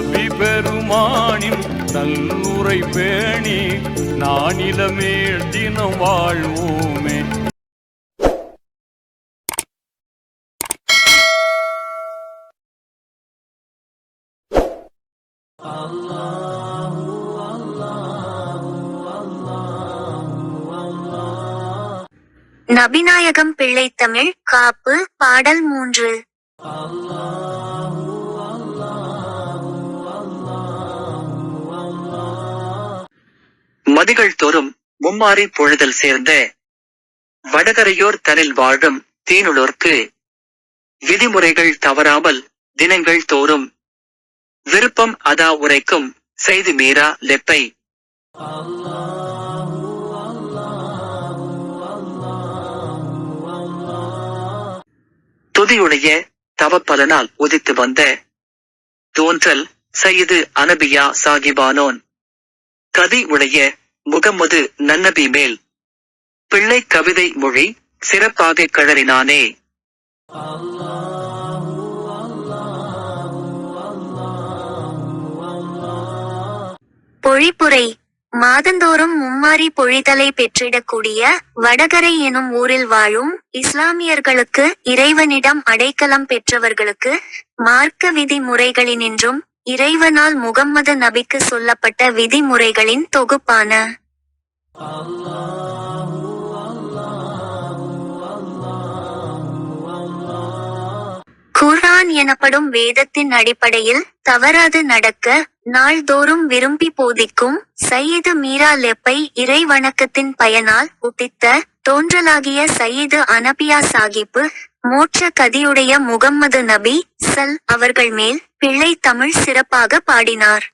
நபி பெருமானின் நல்லுரை பேணி நானிலமே தினம் வாழ்வோமே. நபிநாயகம் பிள்ளைத்தமிழ் காப்பு பாடல் மூன்று. மதிகள் தோறும் மும்மாறி பொழுதல் சேர்ந்த வடகரையோர் தனில் வாழும் தீனுளோர்க்கு விதிமுறைகள் தவறாமல் தினங்கள் தோறும் விருப்பம் அதா உரைக்கும் செய்தி மீரா லெப்பை. துதியுடைய தவப்பலனால் உதித்து வந்த தோன்றல் சையது அனபியா சாகிபானோன். கதி உடைய முகம்மது நன்னபி மேல். பிள்ளை கவிதை மொழி சிறப்பாக கழறினானே பொழிப்புரை. மாதந்தோறும் மும்மாரி பொழிதலை பெற்றிடக்கூடிய வடகரை எனும் ஊரில் வாழும் இஸ்லாமியர்களுக்கு இறைவனிடம் அடைக்கலம் பெற்றவர்களுக்கு மார்க்க விதிமுறைகளினின்றும் இறைவனால் முகம்மது நபிக்கு சொல்லப்பட்ட விதிமுறைகளின் தொகுப்பான குர்ஆன் எனப்படும் வேதத்தின் அடிப்படையில் தவறாது நடக்க நாள்தோறும் விரும்பி போதிக்கும் சையீது மீரா லெப்பை இறை வணக்கத்தின் பயனால் உதித்த தோன்றலாகிய சையீது அனபியா சாகிப்பு மோட்ச கதியுடைய முகம்மது நபி சல் அவர்கள் மேல் பிள்ளை தமிழ் சிறப்பாக பாடினார்.